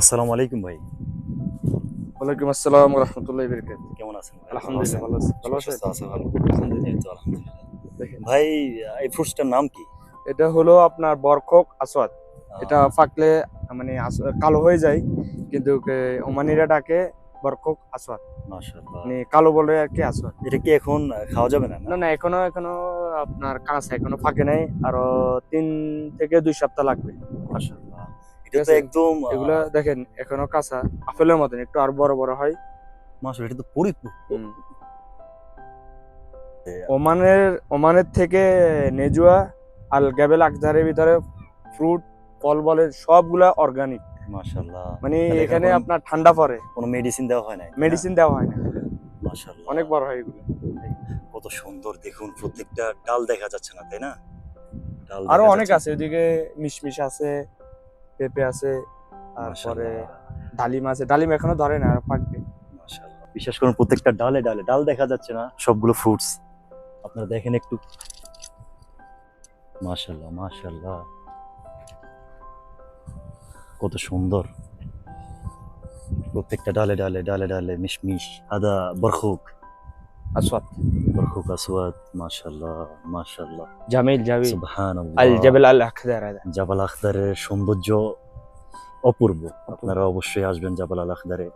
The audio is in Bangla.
আসসালামু আলাইকুম ভাই। ওয়ালাইকুম আসসালাম রহমতুল্লাহ বরকাত কেমন আছেন? আলহামদুলিল্লাহ ভালো আছি। ভালো আছেন? আছে ভালো? আলহামদুলিল্লাহ দেখেন। ভাই এই ফ্রুটসটার নাম কি? এটা হলো আপনার বরখক আসওয়াদ। এটা ফাকলে মানে কালো হয়ে যায় কিন্তু ওমানিরা ডাকে বরখক আসওয়াদ। মাশাআল্লাহ। মানে কালো বলে আর কি আসওয়াদ। এটা কি এখন খাওয়া যাবে না? না না এখনও এখনও আপনার কাঁচা এখনও ফাঁকে নাই। আরও তিন থেকে দুই সপ্তাহ লাগবে। মাশাআল্লাহ। একদম এগুলা দেখেন এখনও কাঁচা। আপেলের মতন একটু আর বড় বড় হয়। মাশাআল্লাহ এটা তো পরিপূর্ণ ওমানের ওমানের থেকে নেজুয়া আল গ্যাবেল আকদারের ভিতরে ফ্রুট ফল সবগুলা অর্গানিক মাশাআল্লাহ। মানে এখানে আপনার ঠান্ডা পড়ে। কোনো মেডিসিন দেওয়া হয় না মেডিসিন দেওয়া হয় না মাশাআল্লাহ। অনেক বড় হয় এগুলো। কত সুন্দর দেখুন প্রত্যেকটা ডাল দেখা যাচ্ছে না তাই না? ডাল আরও অনেক আছে ওইদিকে মিশমিশ আছে। পেঁপে আছে তারপরে ডালিম আছে। ডালিম এখনও ধরে না আর পাকবে। বিশেষ করে প্রত্যেকটা ডালে ডালে ডাল দেখা যাচ্ছে না সবগুলো ফ্রুটস আপনারা দেখেন একটু। মাশাআল্লাহ মাশাআল্লাহ কত সুন্দর। প্রত্যেকটা ডালে ডালে ডালে ডালে মিশমিশ আদা বরখুক আসওয়াদ বরখুক আসওয়াদ মাশাআল্লাহ মাশাআল্লাহ জামিল জামিল সুবহানাল্লাহ আল জাবেল আল আখদার هذا জাবাল আখদারের সৌন্দর্য অপূর্ব আপনারা অবশ্যই আসবেন জাবাল আল আখদারে